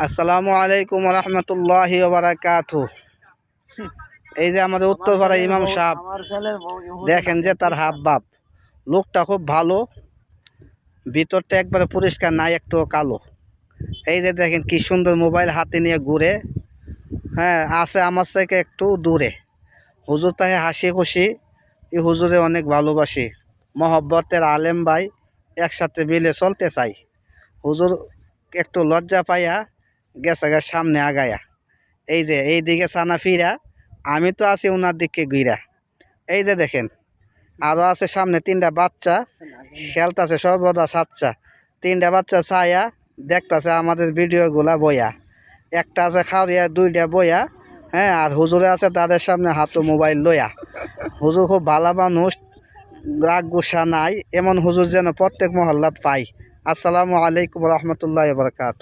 আসসালামু আলাইকুম রহমতুল্লাহি বারাকাতু এই যে আমাদের উত্তরপাড়া ইমাম সাহেব দেখেন যে তার হাব বাপ লোকটা খুব ভালো ভিতরটা একবারে পরিষ্কার নাই একটু কালো। এই যে দেখেন কি সুন্দর মোবাইল হাতে নিয়ে ঘুরে হ্যাঁ আছে আমার থেকে একটু দূরে। হুজুর তাহে হাসি খুশি এই হুজুরে অনেক ভালোবাসি। মহব্বতের আলেম ভাই একসাথে মিলে চলতে চাই। হুজুর একটু লজ্জা পাইয়া গেছে সামনে আগায়া। এই যে, এই দিকে সানা ফিরা, আমি তো আছি ওনার দিকে ঘুরা এই যে দেখেন আরও আছে সামনে তিনটা বাচ্চা, খেলতেছে সর্বদা সাচ্চা তিনটা বাচ্চা ছায়া, দেখতাছে আমাদের ভিডিওগুলা বইয়া। একটা আছে খাওয়াইয়া দুইটা বইয়া হ্যাঁ আর হুজুরে আছে তাদের সামনে হাতে মোবাইল লইয়া। হুজুর খুব ভালো মানুষ, রাগ গুসা নাই, এমন হুজুর যেন প্রত্যেক মহল্লাত পাই। আসসালামু আলাইকুম রহমতুল্লাহ বরকাত